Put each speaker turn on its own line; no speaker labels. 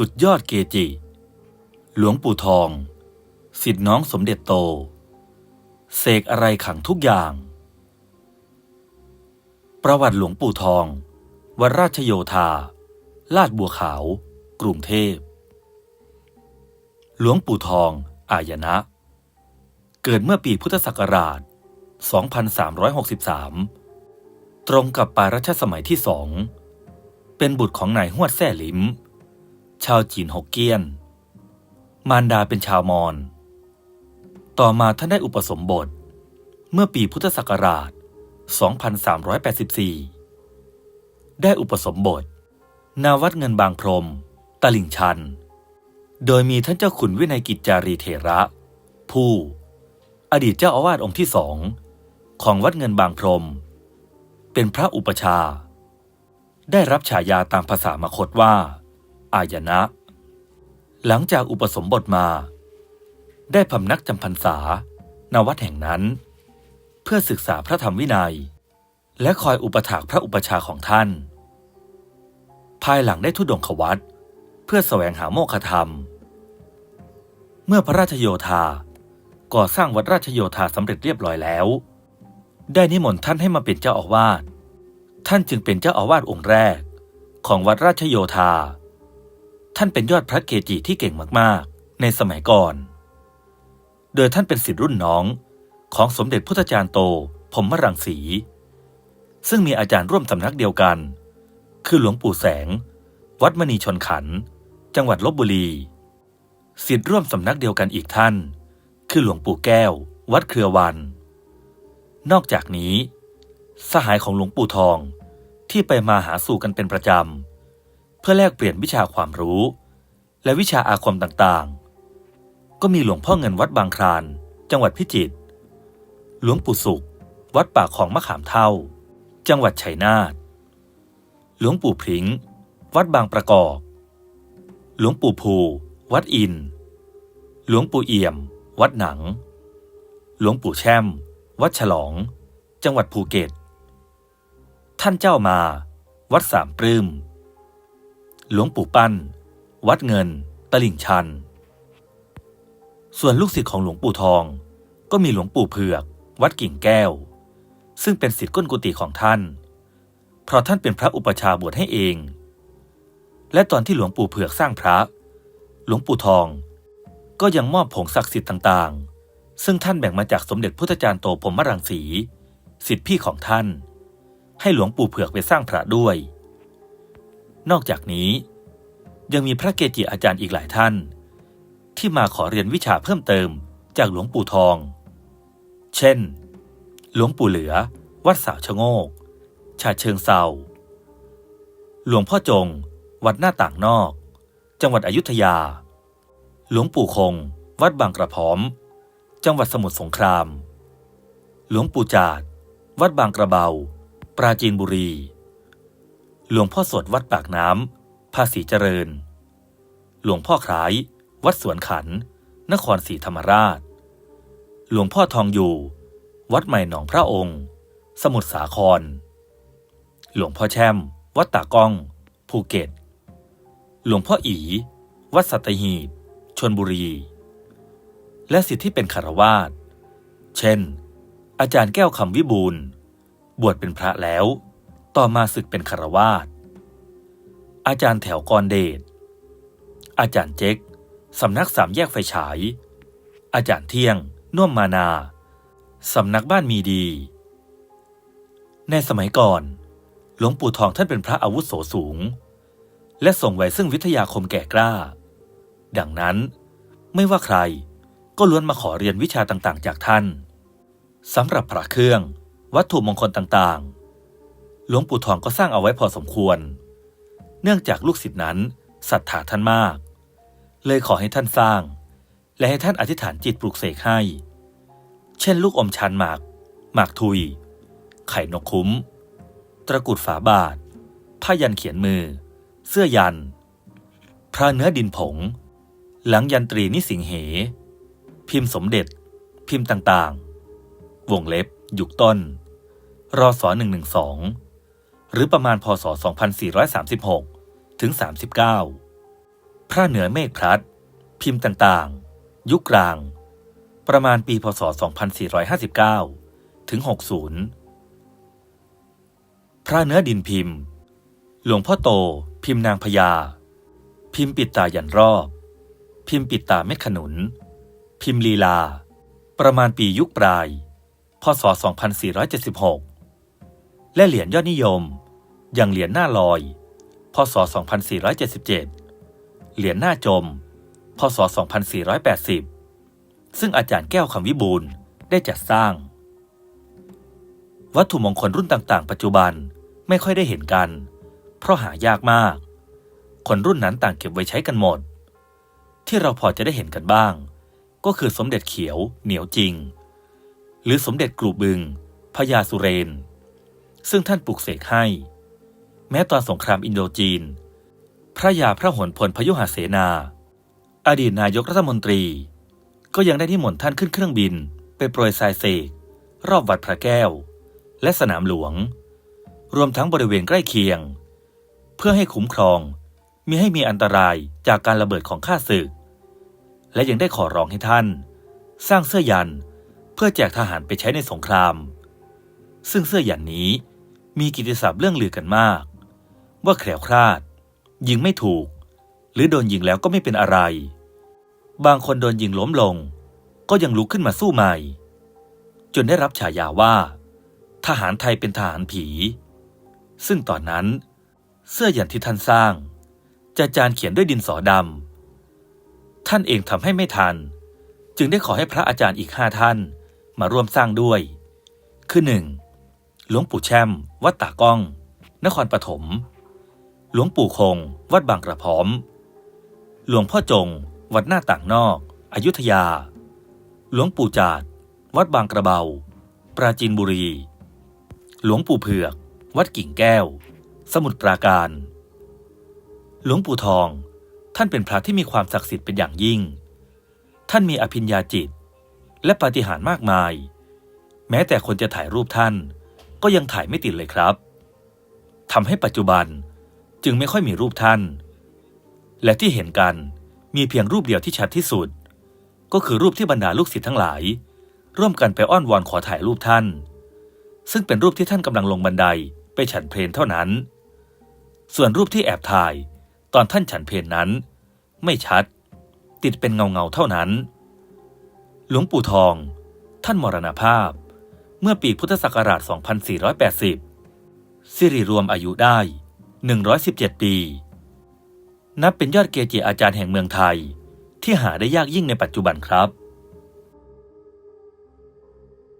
สุดยอดเกจิ หลวงปู่ทอง สิทธิน้องสมเด็จโต เสกอะไรขังทุกอย่าง ประวัติหลวงปู่ทอง วัดราชโยธา ลาดบัวขาว กรุงเทพ หลวงปู่ทอง อายนะ เกิดเมื่อปีพุทธศักราช 2363 ตรงกับปารัชสมัยที่สอง เป็นบุตรของนายฮวดแซ่หลิม ชาวจีนฮกเกี้ยน มารดาเป็นชาวมอญ ต่อมาท่านได้อุปสมบท เมื่อปีพุทธศักราช 2384 ได้อุปสมบท นาวัดเงินบางพรม ตลิ่งชัน โดยมีท่านเจ้าขุนวินัยกิจจารีเถระ ผู้ อดีตเจ้าอาวาสองค์ที่สอง ของวัดเงินบางพรม เป็นพระอุปชา ได้รับฉายาตามภาษามคตว่า อายนะ หลังจากอุปสมบทมา ได้พำนักจำพรรษาณวัดแห่งนั้น เพื่อศึกษาพระธรรมวินัย และคอยอุปถากพระอุปชาของท่าน ภายหลังได้ทุดงควัตเพื่อแสวงหาโมฆะธรรม เมื่อพระราชโยธาก่อสร้างวัดราชโยธาสำเร็จเรียบร้อยแล้ว ได้นิมนต์ท่านให้มาเป็นเจ้าอาวาส ท่านจึงเป็นเจ้าอาวาสองค์แรกของวัดราชโยธา ท่านเป็นยอดพระเกจิที่เก่งมากๆ ในสมัยก่อน โดยท่านเป็นศิษย์รุ่นน้องของสมเด็จพุทธจารย์โตพรหมรังสี ซึ่งมีอาจารย์ร่วมสำนักเดียวกัน คือหลวงปู่แสง วัดมณีชนขัน จังหวัดลบบุรี ศิษย์ร่วมสำนักเดียวกันอีกท่าน คือหลวงปู่แก้ว วัดเครือวัน นอกจากนี้ สหายของหลวงปู่ทองที่ไปมาหาสู่กันเป็นประจำ เพื่อแลกเปลี่ยนวิชาความรู้ และวิชาอาคมต่างๆ ก็มีหลวงพ่อเงินวัดบางคราน จังหวัดพิจิตร หลวงปู่สุข วัดป่าของมะขามเท่า จังหวัดชัยนาท หลวงปู่พริ้ง วัดบางประกอบ หลวงปู่ภู วัดอิน หลวงปู่เอี่ยม วัดหนัง หลวงปู่แช่ม วัดฉลอง จังหวัดภูเก็ต ท่านเจ้ามา วัดสามปลื้ม หลวงปู่ปั้น วัดเงิน ตลิ่งชัน ส่วนลูกศิษย์ของหลวงปู่ทอง ก็มีหลวงปู่เผือก วัดกิ่งแก้ว ซึ่งเป็นศิษย์ก้นกุฏิของท่าน เพราะท่านเป็นพระอุปชาบวชให้เอง และตอนที่หลวงปู่เผือกสร้างพระ หลวงปู่ทอง ก็ยังมอบผงศักดิ์สิทธิ์ต่างๆ ซึ่งท่านแบ่งมาจากสมเด็จพุทธจารย์โตพรมรังสี สิทธิพี่ของท่าน ให้หลวงปู่เผือกไปสร้างพระด้วย นอกจากนี้ ยังมีพระเกจิอาจารย์อีกหลายท่าน ที่มาขอเรียนวิชาเพิ่มเติมจากหลวงปู่ทอง เช่น หลวงปู่เหลือ วัดสาวชะโงก ชาเชิงเซาหลวงพ่อจง วัดหน้าต่างนอก จังหวัดอยุธยา หลวงปู่คง วัดบางกระพร้อม จังหวัดสมุทรสงคราม หลวงปู่จาด วัดบางกระเบา ปราจีนบุรี หลวงพ่อสดวัดปากน้ำภาษีเจริญ หลวงพ่อคล้าย วัดสวนขัน นครศรีธรรมราช หลวงพ่อทองอยู่ วัดใหม่หนองพระองค์ สมุทรสาคร หลวงพ่อแช่ม วัดตากล้อง ภูเก็ต หลวงพ่ออี วัดสัตหีบ ชนบุรี และสิทธิที่เป็นคารวาสเช่น อาจารย์แก้วคำวิบูลบวชเป็นพระแล้ว ต่อมาศึกเป็นคารวาสอาจารย์แถวกรเดช อาจารย์เจ๊กสำนักสามแยกไฟฉาย อาจารย์เที่ยงน่วมมานา สำนักบ้านมีดี ในสมัยก่อน หลวงปู่ทองท่านเป็นพระอาวุโสสูง และส่งไว้ซึ่งวิทยาคมแก่กล้า ดังนั้นไม่ว่าใครก็ล้วนมาขอเรียนวิชาต่างๆ จากท่านสำหรับพระเครื่อง วัตถุมงคลต่างๆ หลวงปู่ทองก็สร้างเอาไว้พอสมควร เนื่องจากลูกศิษย์นั้นศรัทธาท่านมาก เลยขอให้ท่านสร้าง และให้ท่านอธิษฐานจิตปลุกเสกให้ เช่น ลูกอมชันหมาก หมากทุย ไข่นกคุ้ม ตะกุดฝาบาท ผ้ายันเขียนมือ เสื้อยัน พระเนื้อดินผง หลังยันตรีนิสิงเห พิมพ์สมเด็จ พิมพ์ต่างๆ วงเล็บ ยุคต้นรอสอ112หนึ่งสอง หรือประมาณพศ 2436 ถึง 39 พระเหนือเมฆพลัด พิมพ์ต่างๆ ยุคกลาง ประมาณปีพศ 2459 ถึง 60 พระเนื้อดินพิมพ์ หลวงพ่อโต พิมพ์นางพญา พิมพ์ปิดตายันรอบ พิมพ์ปิดตาเม็ดขนุน พิมพ์ลีลา ประมาณปียุคปลาย พศ 2476 และเหรียญยอดนิยม อย่างเหรียญหน้าลอย พศ 2477 เหรียญหน้าจม พศ 2480 ซึ่งอาจารย์แก้วคำวิบูลได้จัดสร้าง วัตถุมงคลรุ่นต่างๆ ปัจจุบันไม่ค่อยได้เห็นกัน เพราะหายากมาก คนรุ่นนั้นต่างเก็บไว้ใช้กันหมด ที่เราพอจะได้เห็นกันบ้าง ก็คือสมเด็จเขียวเหนียวจริง หรือสมเด็จกรูบึงพญาสุเรน ซึ่งท่านปลุกเสกให้ แม้ตอนสงครามอินโดจีน พระยาพระหนพลพยุหเสนา อดีตนายกรัฐมนตรี ก็ยังได้นิมนต์ท่านขึ้นเครื่องบิน ไปโปรยทรายเสก รอบวัดพระแก้ว และสนามหลวง รวมทั้งบริเวณใกล้เคียง เพื่อให้คุ้มครองมิให้มีอันตรายจากการระเบิดของข้าศึก และยังได้ขอร้องให้ท่าน สร้างเสื้อยันเพื่อแจกทหารไปใช้ในสงคราม ซึ่งเสื้อยันนี้ มีกิตติศัพท์เรื่องลือกันมาก ว่าแคล้วคลาด ยิงไม่ถูก หรือโดนยิงแล้วก็ไม่เป็นอะไร บางคนโดนยิงล้มลง ก็ยังลุกขึ้นมาสู้ใหม่ จนได้รับฉายาว่า ทหารไทยเป็นทหารผี ซึ่งตอนนั้น เสื้อยันที่ท่านสร้างจะจานเขียนด้วยดินสอดำท่านเองทำให้ไม่ทัน จึงได้ขอให้พระอาจารย์อีกห้าท่านมาร่วมสร้างด้วย คือหนึ่ง หลวงปู่แช่ม วัดตากล้อง นครปฐม หลวงปู่คง วัดบางกระพร้อม หลวงพ่อจง วัดหน้าต่างนอกอยุธยา หลวงปู่จาด วัดบางกระเบา ปราจีนบุรี หลวงปู่เผือก วัดกิ่งแก้ว สมุทรปราการ หลวงปู่ทอง ท่านเป็นพระที่มีความศักดิ์สิทธิ์เป็นอย่างยิ่ง ท่านมีอภิญญาจิต และปาฏิหาริย์มากมาย แม้แต่คนจะถ่ายรูปท่าน ก็ยังถ่ายไม่ติดเลยครับทำให้ปัจจุบันจึงไม่ค่อยมีรูปท่าน และที่เห็นกันมีเพียงรูปเดียวที่ชัดที่สุด ก็คือรูปที่บรรดาลูกศิษย์ทั้งหลาย ร่วมกันไปอ้อนวอนขอถ่ายรูปท่าน ซึ่งเป็นรูปที่ท่านกำลังลงบันไดไปฉันเพลนเท่านั้น ส่วนรูปที่แอบถ่ายตอนท่านฉันเพลนนั้น ไม่ชัด ติดเป็นเงาเงาเท่านั้น หลวงปู่ทอง ท่านมรณภาพ เมื่อปีพุทธศักราช 2480 สิริรวมอายุได้ 117 ปี นับเป็นยอดเกจิอาจารย์แห่งเมืองไทย ที่หาได้ยากยิ่งในปัจจุบันครับ